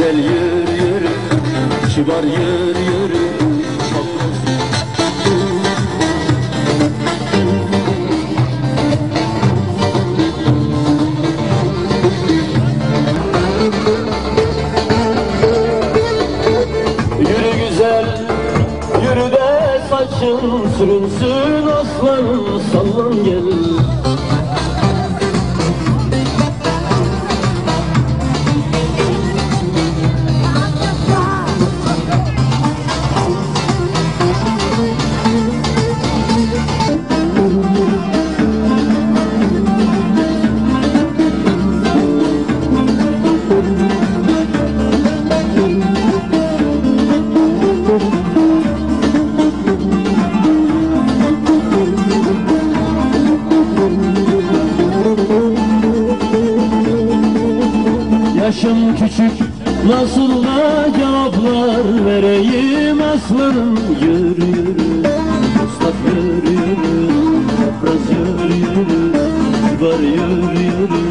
Güzel yürü yürü Kibar yürü yürü. Yürü güzel Yürü de saçın sürünsün aslanım sallan gel cevaplar vereyim aslanım Yürü yürü Mustafa yürü yürü Çapraz yürü yürü Kibar yürü Yürü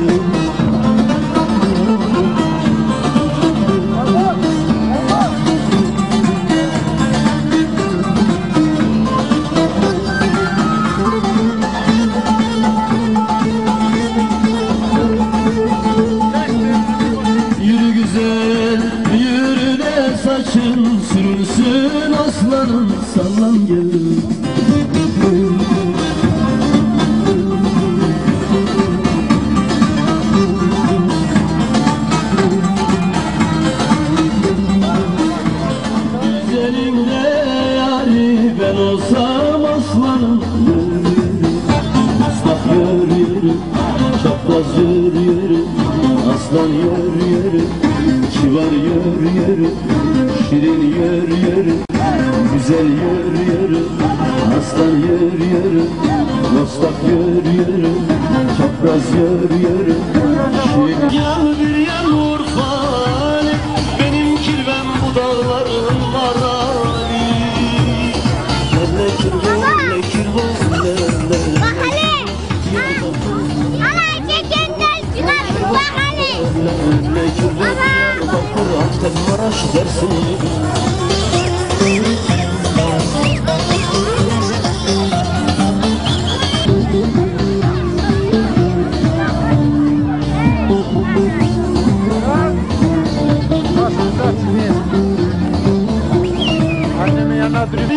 saçın sürünsün aslanım sallan gel. Güzelimde yari ben olsam yürü yürü Şirin yürü yürü. Güzel yürü yürü. Aslan yürü yürü. Mustafa yürü yürü. Çapraz yürü yürü. Şirin Yan bir yan Urfa'lı Benim kirvem bu dağların marali Antep Maraş dersin.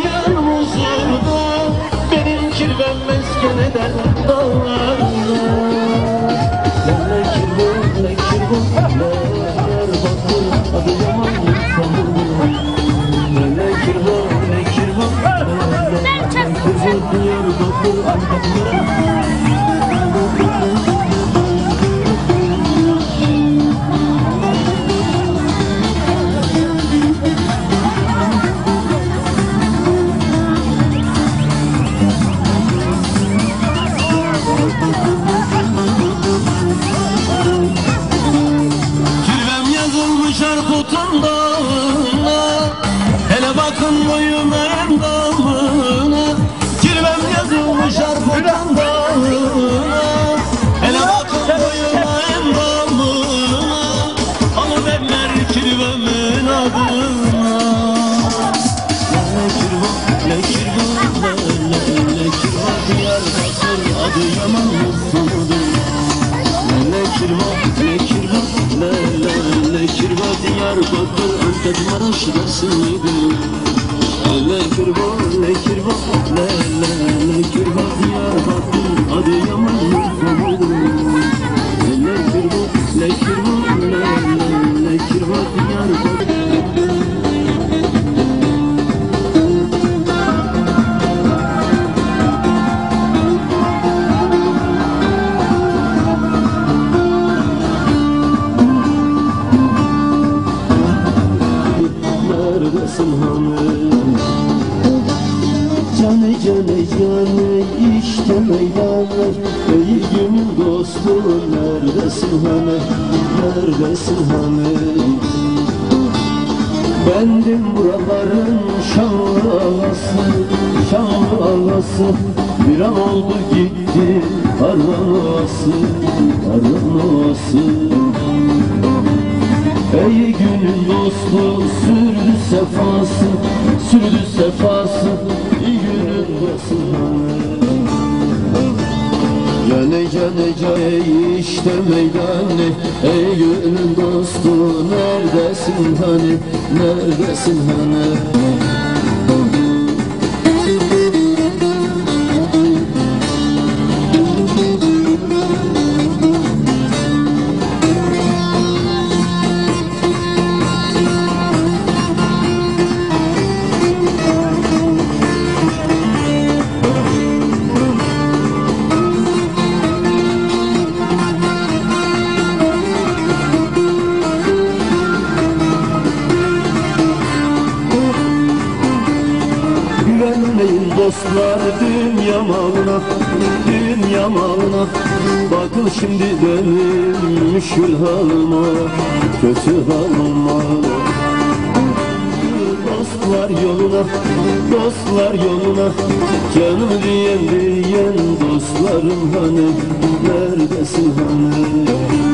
Yan huzurda benim mesken eden dağlarında kirvem ne Adıyaman Urfa'dır ne kirva, ne kirva, ne ne ne kirva Diyarbakır, Cane cane cane işte meydane Ey günün dostu neredesin hani? Neredesin hani? Bendim buraların şanlı ağası Şanlı ağası Bir an oldu gitti Karlan ağası Karlan ağası Ey günün dostu sürdü sefası Sürdü sefası Gene gene işte meydanı. Ey günün dostu neredesin hani? Neredesin hani dostlar dünya malına Dünya malına. Bakın şimdi benim müşkül halıma Kötü halıma. Dostlar yoluna Dostlar yoluna. Canım diyen diyen dostlarım hani Neredesin hani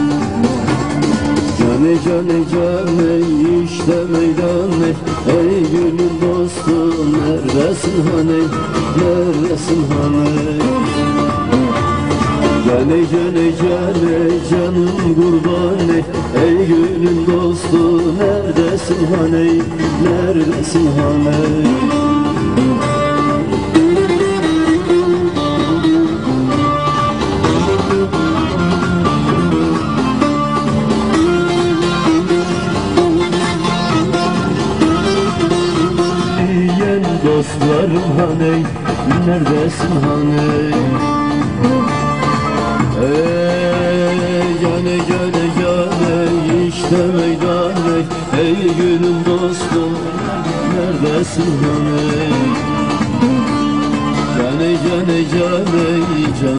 Cane cane cane işte meydanı. Ey günün dostu neredesin hani? Neredesin hani? Cane cane cane canım kurbanı. Ey günün dostu neredesin hani? Neredesin hani dostlarım hani neredesin hani Ey cane cane cane işte meydanı. Ey günün dostu neredesin hani Cane cane cane can